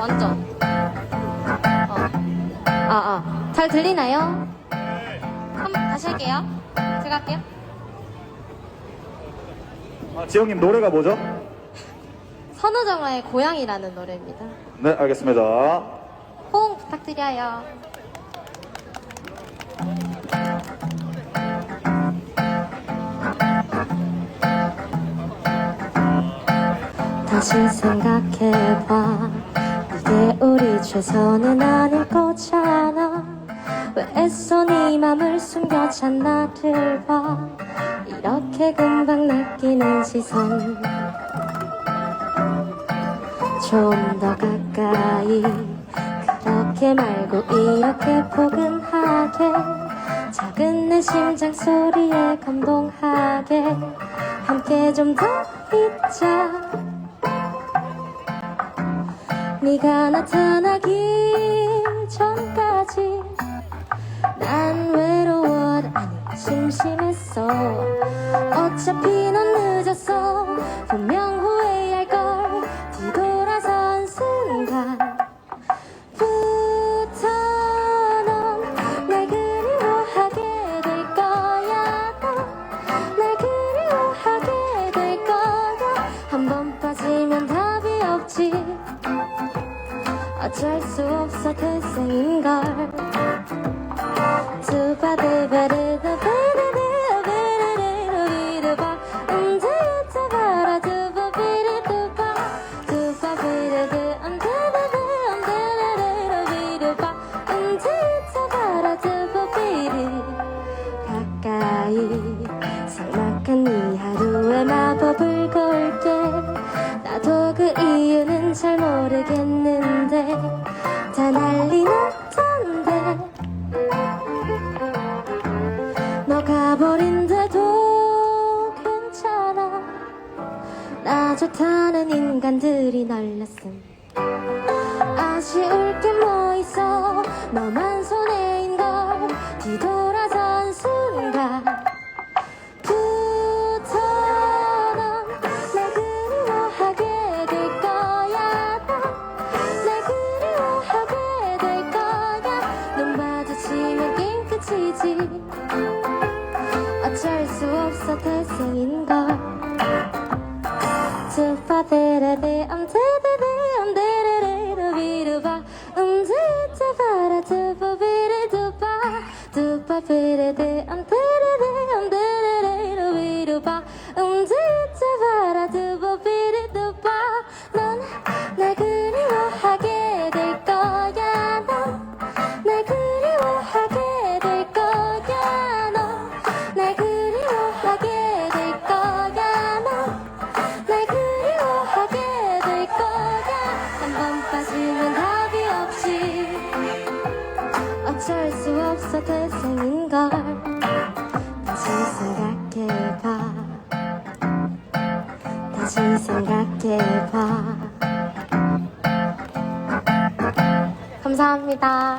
완전. 어. 아, 아. 잘 들리나요? 한번 다시 할게요. 제가 할게요. 아, 지영님 노래가 뭐죠? 선우정아의 고양이라는 노래입니다. 네, 알겠습니다. 호응 부탁드려요. 다시 생각해봐 이게 우리 최선은 아닐 거잖아. 왜 애써 네 맘을 숨겨찬 나를 봐? 이렇게 금방 낚이는 시선. 좀 더 가까이. 그렇게 말고 이렇게 포근하게. 작은 내 심장 소리에 감동하게. 함께 좀 더 있자 네가 나타나기 전까지 난 외로워 아니 심심했어. 어차피 넌 늦었어 어쩔 수 없어 태생인걸. 두바드바르드바르르르르르르바 언제부터 두바 비르 두바 두바 비르드 언제부터 언제르르르르르바 언제부터 바라 두바 비르 가까이 삭막한 이 하루에 마법을 걸게. 나도 그 이유는 잘 모르겠는 좋다는 인간들이 날렸음. 아쉬울 게 뭐 있어? 너만 손해 두바데레데 엄데데데 엄데레레로 비루바 음제자 바라 두바비레 두바 두바비레데 걸 다시 생각해봐. 다시 생각해봐. 감사합니다